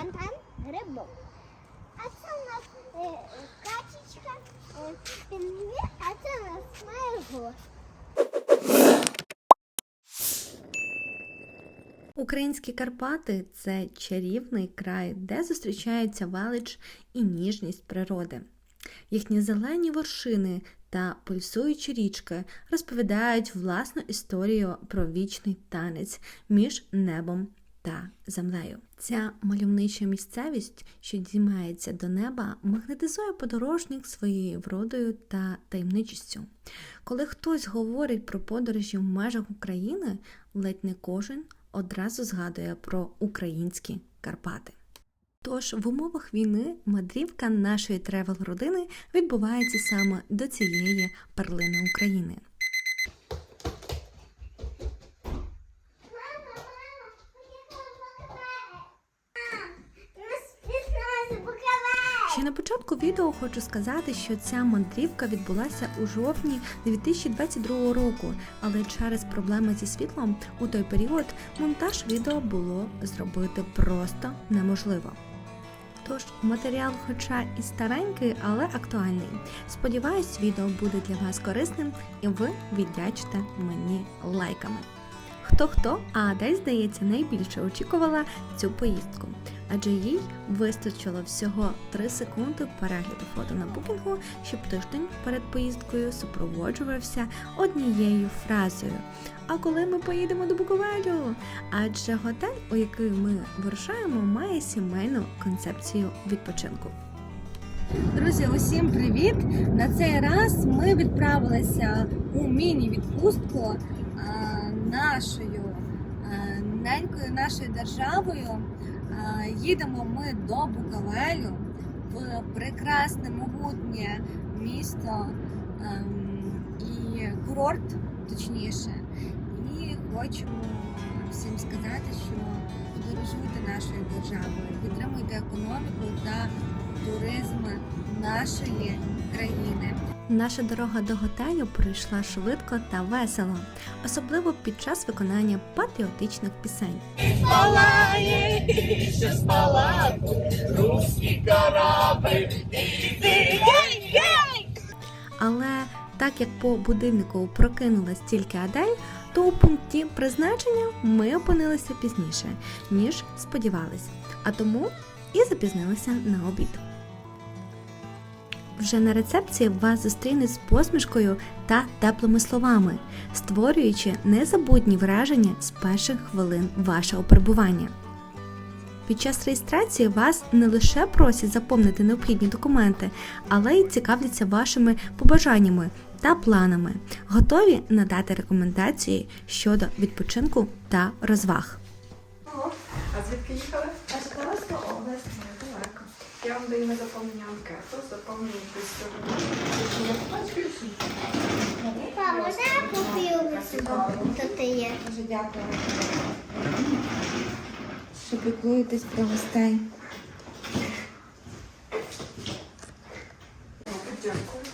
фонтан грибок. А це у нас е, качечка, е, пінгвін, а це у нас майго. Українські Карпати це чарівний край, де зустрічаються велич і ніжність природи. Їхні зелені вершини та пульсуючі річки розповідають власну історію про вічний танець між небом та землею. Ця мальовнича місцевість, що діймається до неба, магнетизує подорожник своєю вродою та таємничістю. Коли хтось говорить про подорожі в межах України, ледь не кожен одразу згадує про українські Карпати. Тож в умовах війни мандрівка нашої тревел-родини відбувається саме до цієї перлини України. Мама, мама, поїхала в Буковель. Нас пізнали Буковель. Ще на початку відео хочу сказати, що ця мандрівка відбулася у жовтні 2022 року, але через проблеми зі світлом у той період монтаж відео було зробити просто неможливо. Тож матеріал, хоча і старенький, але актуальний. Сподіваюсь, відео буде для вас корисним і ви віддячите мені лайками. Хто хто, а Адель, здається, найбільше очікувала цю поїздку, адже їй вистачило всього 3 секунди перегляду фото на букінгу, щоб тиждень перед поїздкою супроводжувався однією фразою. А коли ми поїдемо до Буковелю? Адже готель, у який ми вирушаємо, має сімейну концепцію відпочинку. Друзі, усім привіт! На цей раз ми відправилися у міні-відпустку е, нашою е, ненькою нашою державою. Е, Їдемо ми до Буковелю в прекрасне могутнє місто ем, і курорт, точніше. І хочемо всім сказати, що подорожуйте нашою державою, підтримуйте економіку та туризм нашої країни. Наша дорога до готелю пройшла швидко та весело, особливо під час виконання патріотичних пісень. Палає, ще спала русський корабль. Але так як по будильнику прокинулась тільки Адель, то у пункті призначення ми опинилися пізніше, ніж сподівались, а тому і запізнилися на обід. Вже на рецепції вас зустріне з посмішкою та теплими словами, створюючи незабутні враження з перших хвилин вашого перебування. Під час реєстрації вас не лише просять заповнити необхідні документи, але й цікавляться вашими побажаннями та планами, готові надати рекомендації щодо відпочинку та розваг. А звідки їхали? Я вам даю на заповнення анкету, заповнюйте сьогодні. Па, можна я купив ти є. Дуже дякую. Що піклуєтесь про гостей. Мама,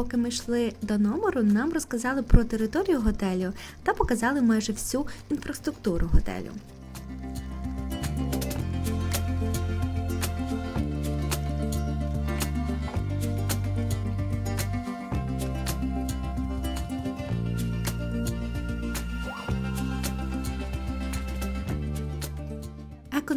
Поки ми йшли до номеру, нам розказали про територію готелю та показали майже всю інфраструктуру готелю.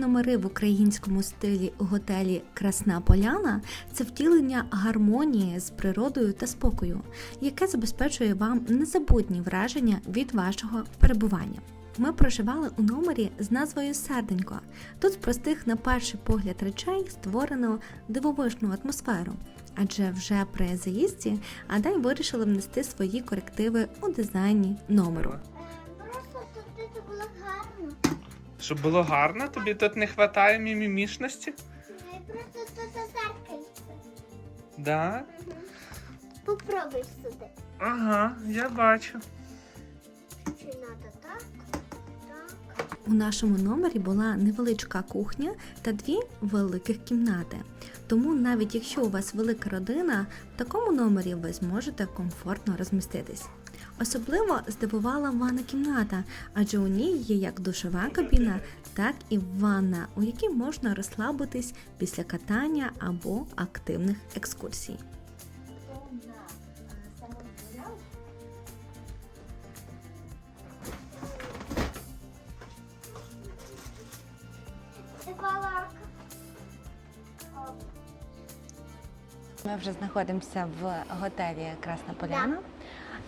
Економери в українському стилі у готелі Красна Поляна це втілення гармонії з природою та спокою, яке забезпечує вам незабутні враження від вашого перебування. Ми проживали у номері з назвою Серденько. Тут з простих на перший погляд речей створено дивовижну атмосферу. Адже вже при заїзді Адай вирішила внести свої корективи у дизайні номеру. Щоб було гарно, тобі тут не вистачає мімімішності? Просто тут зеркальце. Да? Попробуй сюди. Ага, я бачу. Чи так? Так. У нашому номері була невеличка кухня та дві великих кімнати. Тому навіть якщо у вас велика родина, в такому номері ви зможете комфортно розміститись. Особливо здивувала ванна кімната, адже у ній є як душова кабіна, так і ванна, у якій можна розслабитись після катання або активних екскурсій. Ми вже знаходимося в готелі Красна Поляна.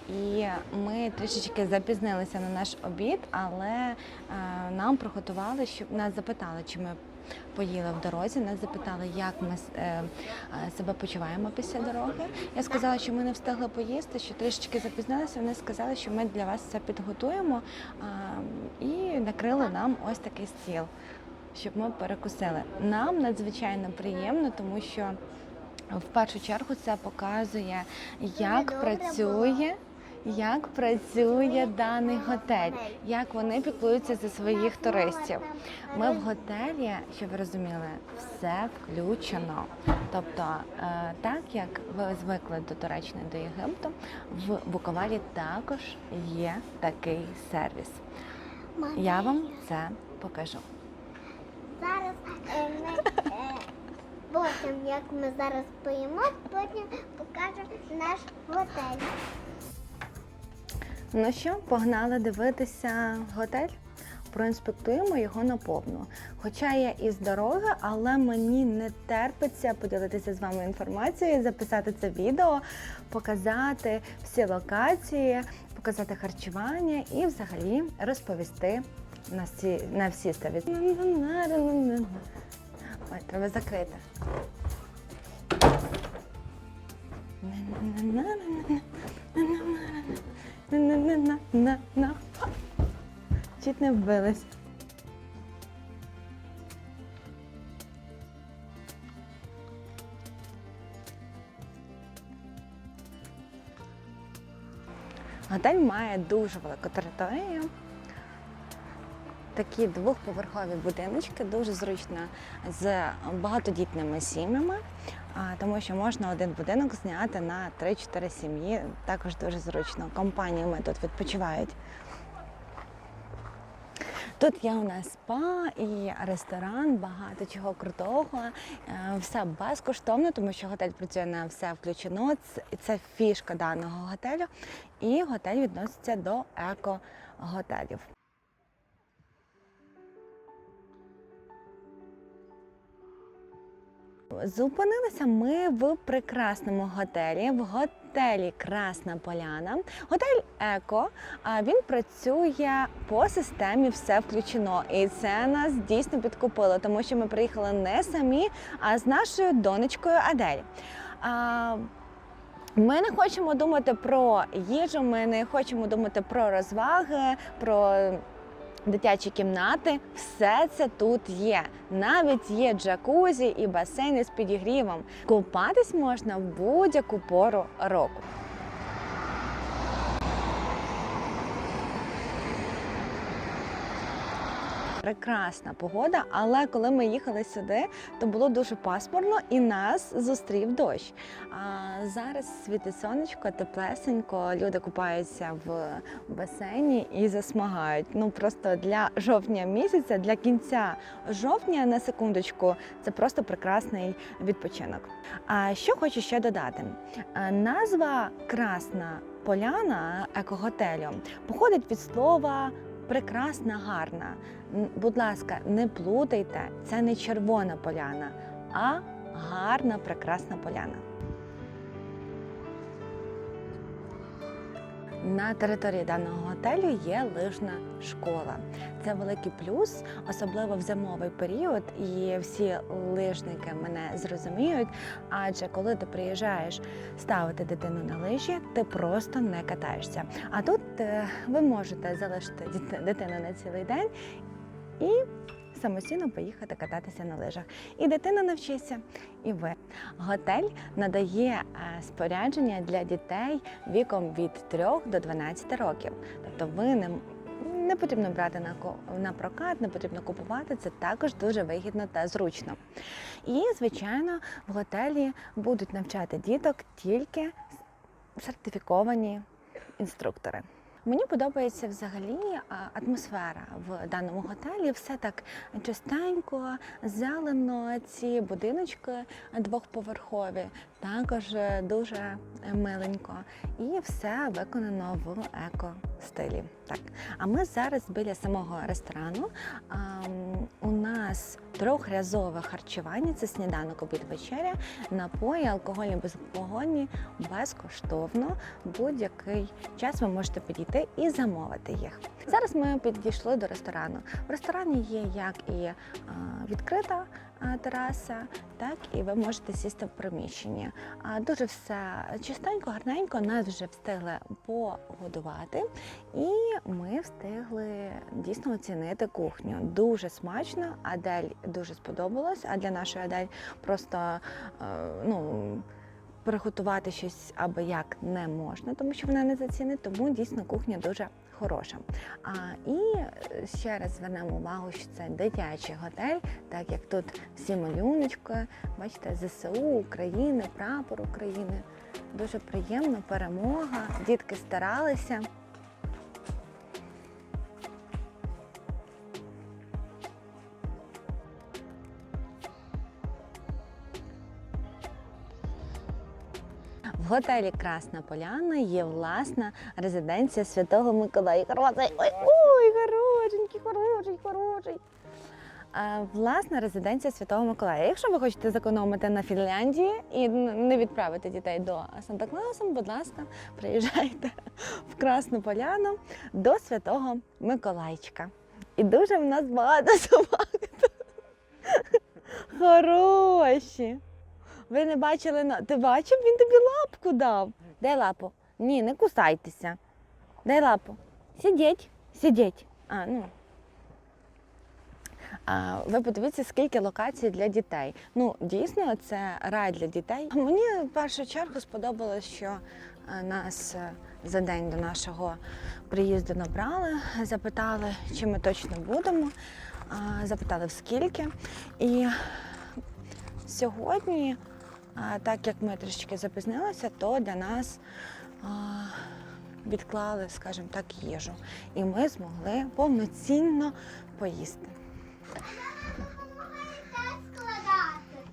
І ми трішечки запізнилися на наш обід, але е, нам приготували, щоб нас запитали, чи ми поїли в дорозі. Нас запитали, як ми е, е, себе почуваємо після дороги. Я сказала, що ми не встигли поїсти, що трішечки запізнилися. Вони сказали, що ми для вас все підготуємо і накрили нам ось такий стіл, щоб ми перекусили. Нам надзвичайно приємно, тому що в першу чергу це показує, як працює. Як працює даний готель, як вони піклуються за своїх туристів. Ми в готелі, щоб ви розуміли, все включено. Тобто, е, так як ви звикли до Туреччини до Єгипту, в Буковелі також є такий сервіс. Я вам це покажу. Зараз е, е, потім, як ми зараз поїмо, потім покажемо наш готель. Ну що, погнали дивитися готель? Проінспектуємо його наповну. Хоча я із дороги, але мені не терпиться поділитися з вами інформацією, записати це відео, показати всі локації, показати харчування і взагалі розповісти на всі, на всі 100%. Ой, треба закрити. На-на-на-на-на-на. Чуть не вбилась. Готель має дуже велику територію. Такі двохповерхові будиночки, дуже зручно з багатодітними сім'ями, тому що можна один будинок зняти на 3-4 сім'ї. Також дуже зручно. Компаніями тут відпочивають. Тут є у нас спа і ресторан, багато чого крутого. Е, Все безкоштовно, тому що готель працює на все включено. Це- Це фішка даного готелю. І готель відноситься до еко-готелів. Зупинилися ми в прекрасному готелі, в готелі Красна Поляна. Готель Еко. А він працює по системі все включено. І це нас дійсно підкупило, тому що ми приїхали не самі, а з нашою донечкою Адель. Ми не хочемо думати про їжу, ми не хочемо думати про розваги, про дитячі кімнати. Все це тут є. Навіть є джакузі і басейни з підігрівом. Купатись можна в будь-яку пору року. Прекрасна погода, але коли ми їхали сюди, то було дуже пасмурно і нас зустрів дощ. А зараз світить сонечко, теплесенько, люди купаються в басейні і засмагають. Ну просто для жовтня місяця, для кінця жовтня на секундочку, це просто прекрасний відпочинок. А що хочу ще додати? Назва Красна Поляна екоготелю походить від слова прекрасна, гарна. Будь ласка, не плутайте, це не червона поляна, а гарна, прекрасна поляна. На території даного готелю є лижна школа. Це великий плюс, особливо в зимовий період, і всі лижники мене зрозуміють. Адже коли ти приїжджаєш ставити дитину на лижі, ти просто не катаєшся. А тут е, ви можете залишити дитину на цілий день і самостійно поїхати кататися на лижах. І дитина навчиться, і ви. Готель надає е, спорядження для дітей віком від 3 до 12 років. Тобто ви не, не потрібно брати на на прокат, не потрібно купувати. Це також дуже вигідно та зручно. І, звичайно, в готелі будуть навчати діток тільки сертифіковані інструктори. Мені подобається взагалі атмосфера в даному готелі. Все так чистенько, зелено. Ці будиночки двохповерхові також дуже миленько. І все виконано в еко-стилі. Так, а ми зараз біля самого ресторану. У нас трьохрязове харчування це сніданок, обід, вечеря, напої, алкогольні, безалкогольні, безкоштовно. Будь-який час ви можете підійти і замовити їх. Зараз ми підійшли до ресторану. В ресторані є як і відкрита тераса, так і ви можете сісти в приміщенні. Дуже все чистенько, гарненько. Нас вже встигли погодувати, і ми встигли дійсно оцінити кухню. Дуже смачно. Адель дуже сподобалось. А для нашої Адель просто е, ну. Приготувати щось аби як не можна, тому що вона не зацінить, тому дійсно кухня дуже хороша. А, і е, ще раз звернемо увагу, що це дитячий готель, так як тут всі малюночки, бачите, ЗСУ України, прапор України. Дуже приємно, перемога. Дітки старалися. Готелі Красна Поляна є власна резиденція Святого Миколая. Хороший, ой, ой, хорошенький, хороший, хороший. Власна резиденція Святого Миколая. Якщо ви хочете зекономити на Фінляндії і не відправити дітей до Санта Клауса, будь ласка, приїжджайте в Красну Поляну до Святого Миколайчика. І дуже в нас багато собак. Хороші. Ви не бачили на. Ти бачив, він тобі лапку дав. Дай лапу. Ні, не кусайтеся. Дай лапу. Сидіть, сидіть. А, ну. А, ви подивіться, скільки локацій для дітей. Ну, дійсно, це рай для дітей. Мені в першу чергу сподобалось, що е, нас е, за день до нашого приїзду набрали, запитали, чи ми точно будемо, запитали в скільки. І сьогодні, а, так як ми трішки запізнилися, то для нас а, відклали, скажімо так, їжу. І ми змогли повноцінно поїсти.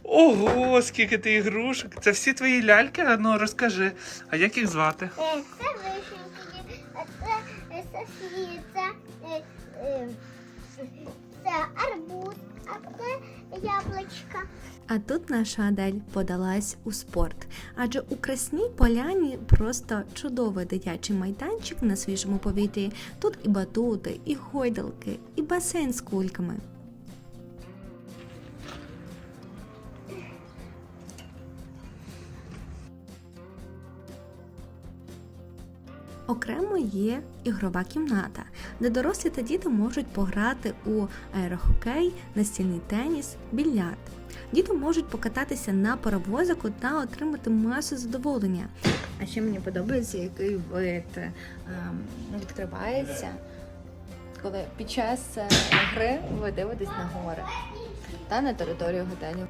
Ого, скільки ти ігрушок. Це всі твої ляльки? А Ну розкажи, а як їх звати? Це вишеньки, це е, Арбуз, а це яблучка. А тут наша Адель подалась у спорт, адже у Красній Поляні просто чудовий дитячий майданчик на свіжому повітрі. Тут і батути, і гойдалки, і басейн з кульками. Окремо є ігрова кімната, де дорослі та діти можуть пограти у аерохокей, настільний теніс, більярд. Діти можуть покататися на паровозику та отримати масу задоволення. А ще мені подобається, який вид ем, відкривається, коли під час е, гри ви дивитесь на гори та на територію готелю.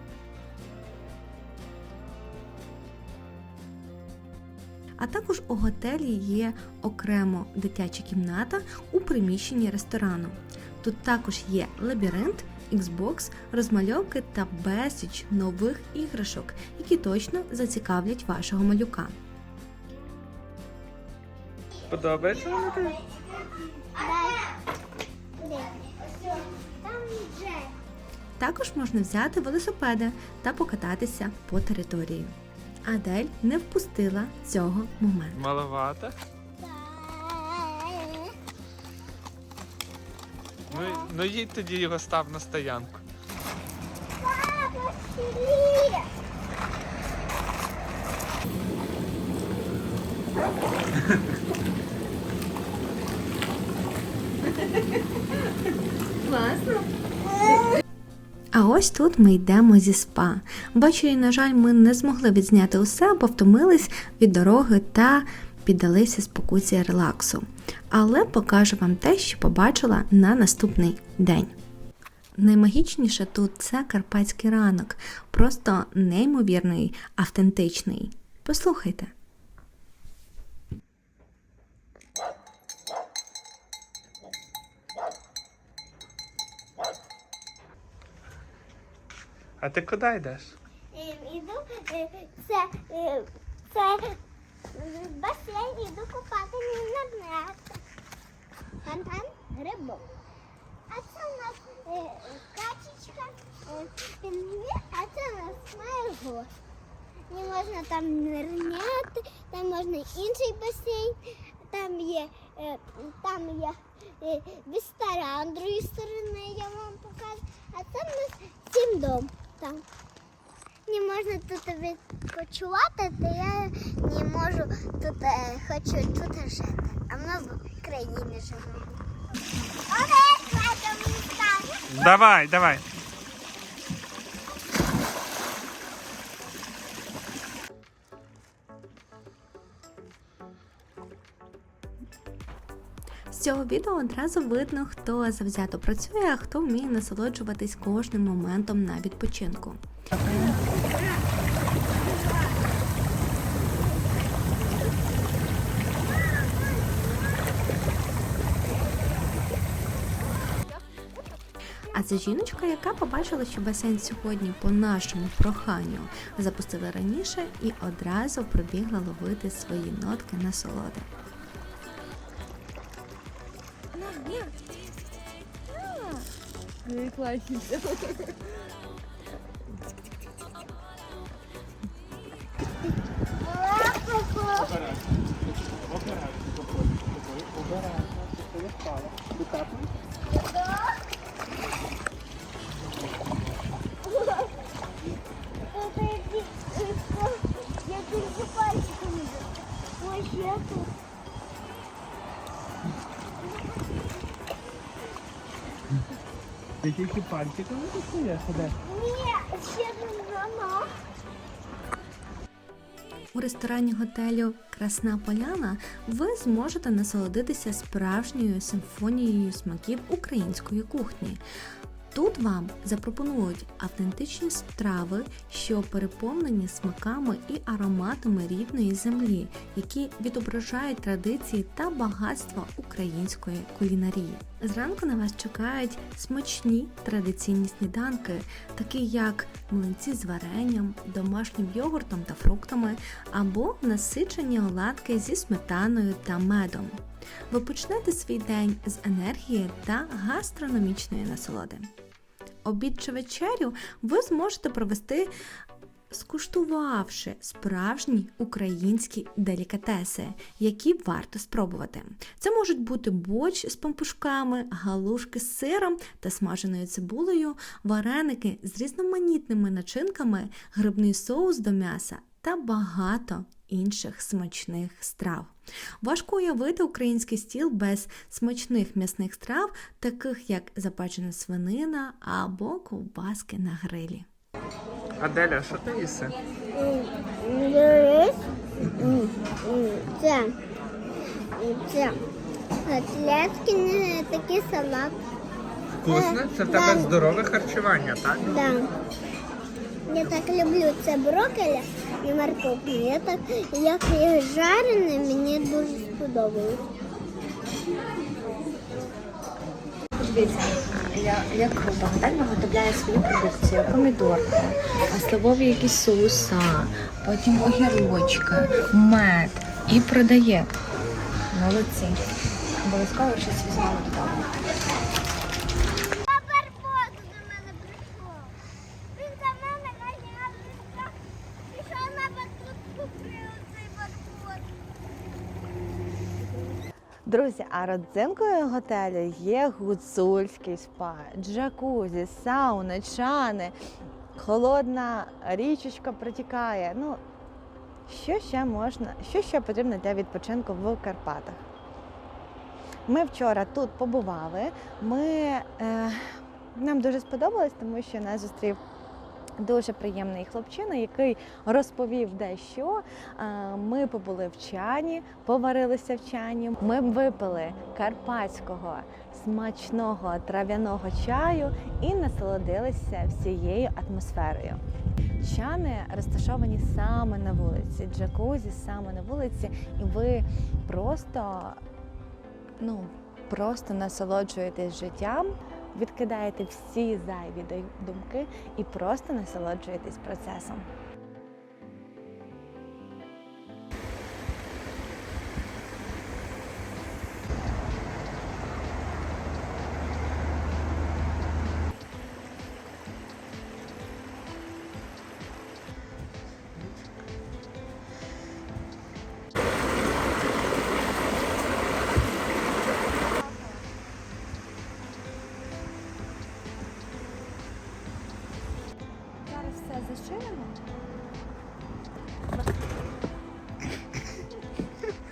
А також у готелі є окремо дитяча кімната у приміщенні ресторану. Тут також є лабіринт, Xbox, розмальовки та безліч нових іграшок, які точно зацікавлять вашого малюка. Подобається Джек. Також можна взяти велосипеди та покататися по території. Адель не впустила цього моменту. Маловато. Ну, ну їдь тоді його став на стоянку. Папа. Ось тут ми йдемо зі спа. Бачу, і, на жаль, ми не змогли відзняти усе, бо втомились від дороги та піддалися спокусі релаксу, але покажу вам те, що побачила на наступний день. Наймагічніше тут це карпатський ранок, просто неймовірний, автентичний. Послухайте. А ти куди йдеш? Е, Іду, е, це, е, це басейн, іду купати на днях. Фонтан грибок. А це у нас качечка, а це у нас майго. Не можна там нирняти, там можна інший басейн, там є, там є ресторан, другої сторони я вам покажу. А це у нас сім дом там. Не можна тут відпочивати, то я не можу тут е, хочу тут жити. А ми в країні живемо. Давай, давай. Цього відео одразу видно, хто завзято працює, а хто вміє насолоджуватись кожним моментом на відпочинку. А це жіночка, яка побачила, що басейн сьогодні по нашому проханню запустили раніше і одразу пробігла ловити свої нотки насолоди. Я Ти тільки пальчиками достаєш, де? Ні, ще мама. У ресторані готелю Красна Поляна ви зможете насолодитися справжньою симфонією смаків української кухні. Тут вам запропонують автентичні страви, що переповнені смаками і ароматами рідної землі, які відображають традиції та багатство української кулінарії. Зранку на вас чекають смачні традиційні сніданки, такі як млинці з варенням, домашнім йогуртом та фруктами, або насичені оладки зі сметаною та медом. Ви почнете свій день з енергії та гастрономічної насолоди. Обід чи вечерю ви зможете провести скуштувавши справжні українські делікатеси, які варто спробувати. Це можуть бути борщ з пампушками, галушки з сиром та смаженою цибулею, вареники з різноманітними начинками, грибний соус до м'яса та багато інших смачних страв. Важко уявити український стіл без смачних м'ясних страв, таких як запечена свинина або ковбаски на грилі. Аделя, що ти їси? Це. Це. Котлетки, не такий салат. Вкусно? Це в тебе здорове харчування, так? Да. Я так люблю це брокколі і морковку. Я так, як їх жарене, мені дуже сподобалось. Я, як готель виготовляє свою продукцію, помідорку, сливові якісь соуса, потім огірочки, мед і продає. Молодці. Обов'язково щось візьмемо додому. А Барбос до мене прийшов. Він за мене ганявся. Пішов на батут, купив цей барбос. Друзі, а родзинкою готелю є гуцульський спа, джакузі, сауна, чани, холодна річечка протікає. Ну, що ще можна, що ще потрібно для відпочинку в Карпатах? Ми вчора тут побували. Ми, е, нам дуже сподобалось, тому що нас зустрів Дуже приємний хлопчина, який розповів дещо. Е, Ми побули в чані, поварилися в чані. Ми випили карпатського смачного трав'яного чаю і насолодилися всією атмосферою. Чани розташовані саме на вулиці, джакузі саме на вулиці, і ви просто ну просто насолоджуєтесь життям, відкидаєте всі зайві ду- думки і просто насолоджуєтесь процесом.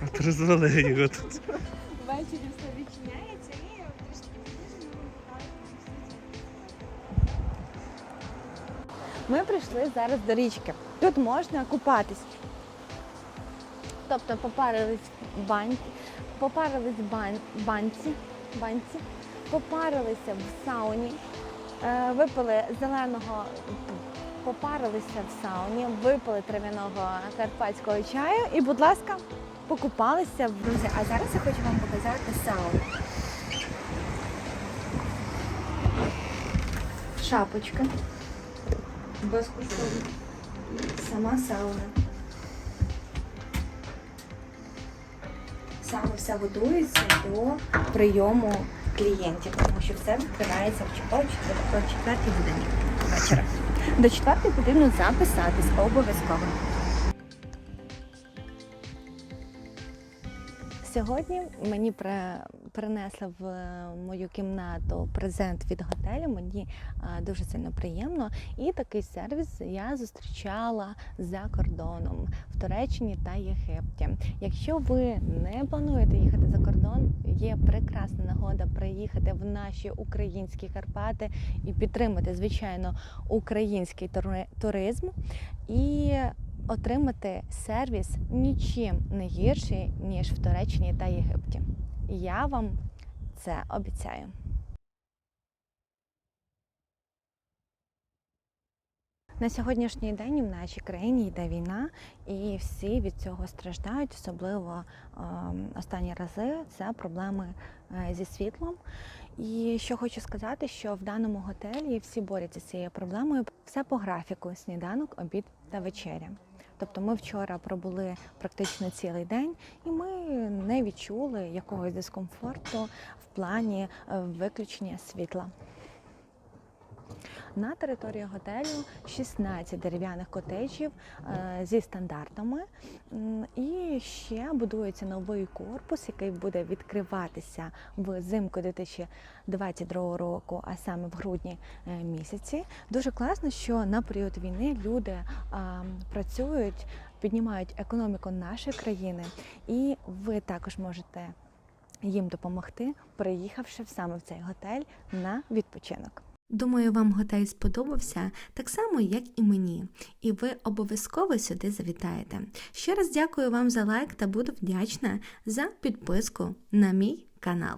От розвали його тут. Ввечері все відчиняється і трішки Ми прийшли зараз до річки. Тут можна купатись. Тобто попарились в банці, попарились в бан... банці, банці, попарилися в сауні, е, випили зеленого, попарилися в сауні, випили трав'яного карпатського чаю і, будь ласка, покупалися в Друзі, а зараз я хочу вам показати сауну. Шапочка. Безкоштовно. Сама сауна. Саме все готується до прийому клієнтів, тому що все відкривається в 4 годині вечора. До четвертої потрібно записатись обов'язково. Сьогодні мені при- принесли в е, мою кімнату презент від готелю. Мені е, дуже сильно приємно. І такий сервіс я зустрічала за кордоном в Туреччині та Єгипті. Якщо ви не плануєте їхати за кордон, є прекрасна нагода приїхати в наші українські Карпати і підтримати, звичайно, український тури- туризм і отримати сервіс нічим не гірший, ніж в Туреччині та Єгипті. Я вам це обіцяю. На сьогоднішній день в нашій країні йде війна, і всі від цього страждають, особливо е, останні рази це проблеми е, зі світлом. І що хочу сказати, що в даному готелі всі борються з цією проблемою. Все по графіку: сніданок, обід та вечеря. Тобто ми вчора пробули практично цілий день, і ми не відчули якогось дискомфорту в плані е, виключення світла. На території готелю 16 дерев'яних котеджів е, зі стандартами. І ще будується новий корпус, який буде відкриватися взимку 2022 року, а саме в грудні е, місяці. Дуже класно, що на період війни люди працюють, піднімають економіку нашої країни, і ви також можете їм допомогти, приїхавши саме в цей готель на відпочинок. Думаю, вам готель сподобався так само, як і мені, і ви обов'язково сюди завітаєте. Ще раз дякую вам за лайк та буду вдячна за підписку на мій канал.